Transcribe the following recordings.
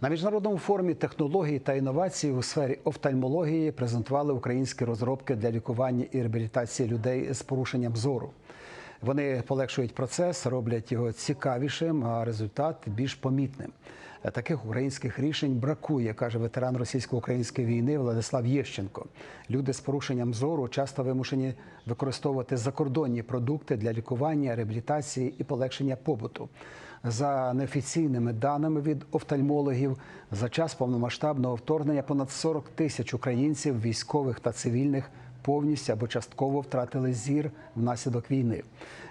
На міжнародному форумі технологій та інновацій у сфері офтальмології презентували українські розробки для лікування і реабілітації людей з порушенням зору. Вони полегшують процес, роблять його цікавішим, а результат більш помітним. Таких українських рішень бракує, каже ветеран російсько-української війни Владислав Єщенко. Люди з порушенням зору часто вимушені використовувати закордонні продукти для лікування, реабілітації і полегшення побуту. За неофіційними даними від офтальмологів, за час повномасштабного вторгнення понад 40 тисяч українців, військових та цивільних, повністю або частково втратили зір внаслідок війни.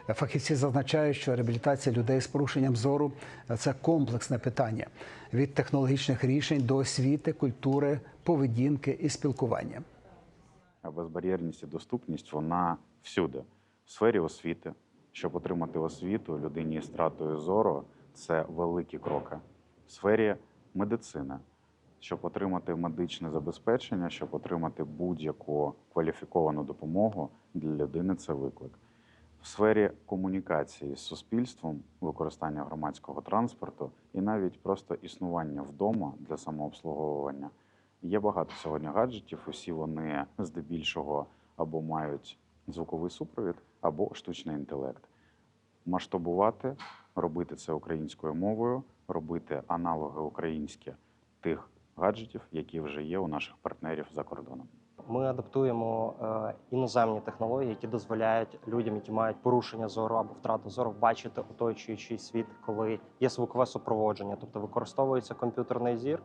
Фахівці зазначають, що реабілітація людей з порушенням зору це комплексне питання від технологічних рішень до освіти, культури, поведінки і спілкування. безбар'єрність і доступність вона всюди. В сфері освіти, щоб отримати освіту людині з втратою зору, це великі кроки. В сфері медицини, щоб отримати медичне забезпечення, щоб отримати будь-яку кваліфіковану допомогу для людини, це виклик. В сфері комунікації з суспільством, використання громадського транспорту і навіть просто існування вдома для самообслуговування. Є багато сьогодні гаджетів. Усі вони здебільшого або мають звуковий супровід, або штучний інтелект. Масштабувати, робити це українською мовою, робити аналоги українські тих гаджетів, які вже є у наших партнерів за кордоном. Ми адаптуємо е, іноземні технології, які дозволяють людям, які мають порушення зору або втрату зору, бачити оточуючий світ, коли є звукове супроводження. Тобто використовується комп'ютерний зір,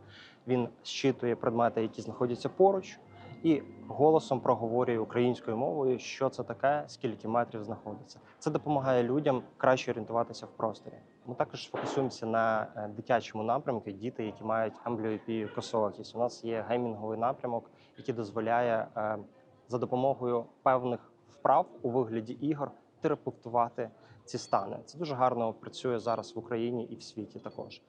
він щитує предмети, які знаходяться поруч, і голосом проговорює українською мовою, що це таке, скільки метрів знаходиться. Це допомагає людям краще орієнтуватися в просторі. Ми також фокусуємося на е, дитячому напрямку. Діти, які мають амбліопію косоокість. У нас є геймінговий напрямок, який дозволяє е, за допомогою певних вправ у вигляді ігор терапевтувати ці стани. Це дуже гарно працює зараз в Україні і в світі також.